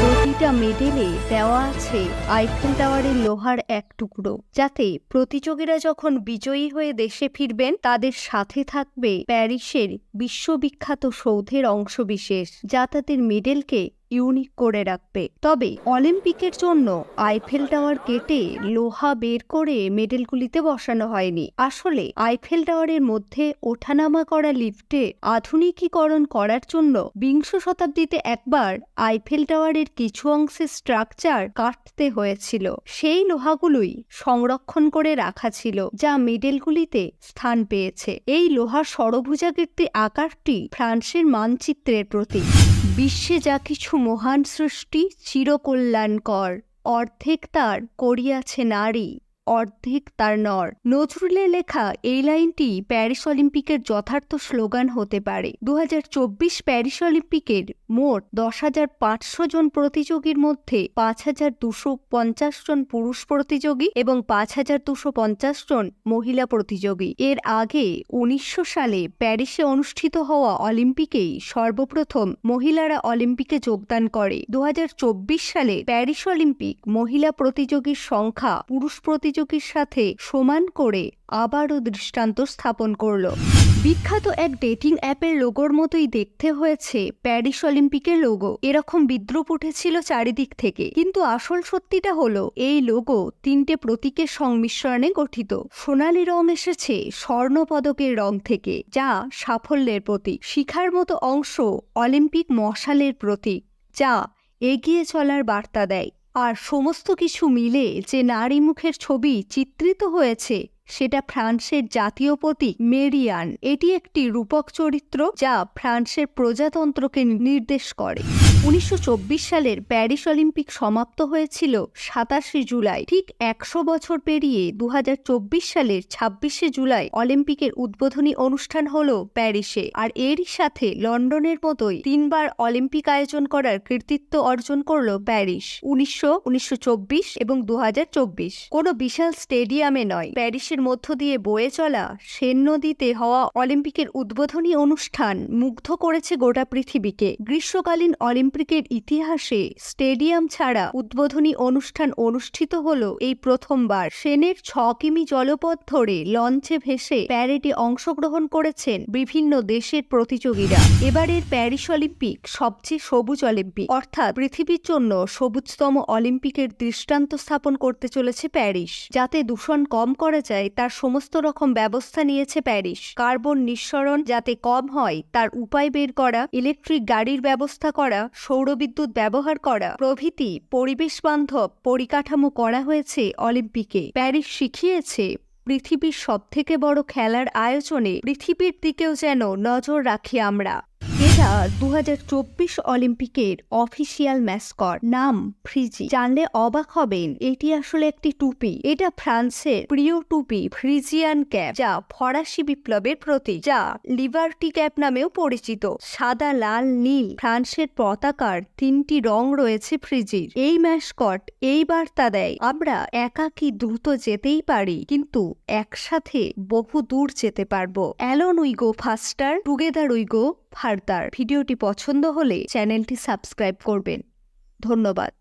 প্রতিটা মেডেলে দেওয়া আছে আইফেল টাওয়ারের লোহার এক টুকরো। যাতে প্রতিযোগীরা যখন বিজয়ী হয়ে দেশে ফিরবেন, তাদের সাথে থাকবে প্যারিসের বিশ্ববিখ্যাত সৌধের অংশবিশেষ। যা তাদের মেডেলকে ইউনিক করে রাখবে। তবে অলিম্পিকের জন্য আইফেল টাওয়ার কেটে লোহা বের করে মেডেলগুলিতে বসানো হয়নি। আসলে আইফেল টাওয়ারের মধ্যে ওঠানামা করা লিফটে আধুনিকীকরণ করার জন্য বিংশ শতাব্দীতে একবার আইফেল টাওয়ারের কিছু অংশের স্ট্রাকচার কাটতে হয়েছিল। সেই লোহাগুলোই সংরক্ষণ করে রাখা ছিল, যা মেডেলগুলিতে স্থান পেয়েছে। এই লোহার ষড়ভুজাকৃতি আকারটি ফ্রান্সের মানচিত্রের প্রতীক। বিশ্বে যা কিছু মহান সৃষ্টি চিরকল্যাণকর অর্ধেক তার করিয়াছে নারী। অর্ধেক তার নর। নজরুলের লেখা এই লাইনটি প্যারিস অলিম্পিকের যথার্থ স্লোগান হতে পারে। দুহাজার চব্বিশ প্যারিস অলিম্পিকের মোট দশ হাজার পাঁচশো জন প্রতিযোগীর মধ্যে পাঁচ হাজার দুশো পঞ্চাশ জন পুরুষ প্রতিযোগী এবং পাঁচ হাজার দুশো পঞ্চাশ জন মহিলা প্রতিযোগী। এর আগে উনিশশো সালে প্যারিসে অনুষ্ঠিত হওয়া অলিম্পিকেই সর্বপ্রথম মহিলারা অলিম্পিকে যোগদান করে। দু হাজার চব্বিশ সালে প্যারিস অলিম্পিক মহিলা প্রতিযোগীর সংখ্যা পুরুষ প্রতিযোগীর সাথে সমান করে আবারও দৃষ্টান্ত স্থাপন করল। বিখ্যাত এক ডেটিং অ্যাপের লোগোর মতোই দেখতে হয়েছে প্যারিস অলিম্পিকের লোগো। এরকম বিদ্রুপ উঠেছিল চারিদিক থেকে। কিন্তু আসল সত্যিটা হলো, এই লোগো তিনটে প্রতীকের সংমিশ্রণে গঠিত। সোনালি রং এসেছে স্বর্ণ পদকের রং থেকে, যা সাফল্যের প্রতীক। শিখার মতো অংশ অলিম্পিক মশালের প্রতীক, যা এগিয়ে চলার বার্তা দেয়। আর সমস্ত কিছু মিলে যে নারী মুখের ছবি চিত্রিত হয়েছে, সেটা ফ্রান্সের জাতীয় প্রতীক মেরিয়ান। এটি একটি রূপক চরিত্র যা ফ্রান্সের প্রজাতন্ত্রকে নির্দেশ করে। উনিশশো চব্বিশ সালের প্যারিস অলিম্পিক সমাপ্ত হয়েছিল সাতাশে জুলাই। ঠিক একশো বছর পেরিয়ে দু হাজার চব্বিশ সালের ছাব্বিশে জুলাই অলিম্পিকের উদ্বোধনী অনুষ্ঠান হল প্যারিসে আর এরই সাথে লন্ডনের মতোই তিনবার অলিম্পিক আয়োজন করার কৃতিত্ব অর্জন করল প্যারিস উনিশশো উনিশশো এবং দু হাজার চব্বিশ। কোনো বিশাল স্টেডিয়ামে নয়, প্যারিসের মধ্য দিয়ে বয়ে চলা সেন নদীতে হওয়া অলিম্পিকের উদ্বোধনী অনুষ্ঠান মুগ্ধ করেছে গোটা পৃথিবীকে। গ্রীষ্মকালীন অলিম্পিকের ইতিহাসে স্টেডিয়াম ছাড়া উদ্বোধনী অনুষ্ঠান অনুষ্ঠিত হল এই প্রথমবার। সেনের ছ কিমি জলপথ ধরে লঞ্চে ভেসে প্যারেডে অংশগ্রহণ করেছেন বিভিন্ন দেশের প্রতিযোগীরা। এবারের প্যারিস অলিম্পিক সবচেয়ে সবুজ অলিম্পিক। অর্থাৎ পৃথিবীর জন্য সবুজতম অলিম্পিকের দৃষ্টান্ত স্থাপন করতে চলেছে প্যারিস। যাতে দূষণ কম করা যায়, তার সমস্ত রকম ব্যবস্থা নিয়েছে প্যারিস। কার্বন নিঃসরণ যাতে কম হয়, তার উপায় বের করা, ইলেকট্রিক গাড়ির ব্যবস্থা করা সৌরবিদ্যুৎ ব্যবহার করা, প্রভৃতি পরিবেশ বান্ধব পরিকাঠামো করা হয়েছে অলিম্পিকে। প্যারিস শিখিয়েছে, পৃথিবীর সবথেকে বড় খেলার আয়োজনে পৃথিবীর দিকেও যেন নজর রাখি আমরা। এটা দু অলিম্পিকের অফিসিয়াল ম্যাসকট নাম ফ্রিজি। জানলে অবাক হবেন, এটি আসলে একটি টুপি। এটা ফ্রান্সের প্রিয় টুপি, ফ্রিজিয়ান ক্যাপ, যা ফরাসি বিপ্লবের প্রতীক, যা লিবার্টি ক্যাপ নামেও পরিচিত। সাদা, লাল, নীল, ফ্রান্সের পতাকার তিনটি রং রয়েছে ফ্রিজির। এই ম্যাসকট এই বার্তা দেয়, আমরা একাকী দ্রুত যেতেই পারি, কিন্তু একসাথে বহু দূর যেতে পারব। Alone we go faster, together we go farther. ভিডিওটি পছন্দ হলে চ্যানেলটি সাবস্ক্রাইব করবেন। ধন্যবাদ।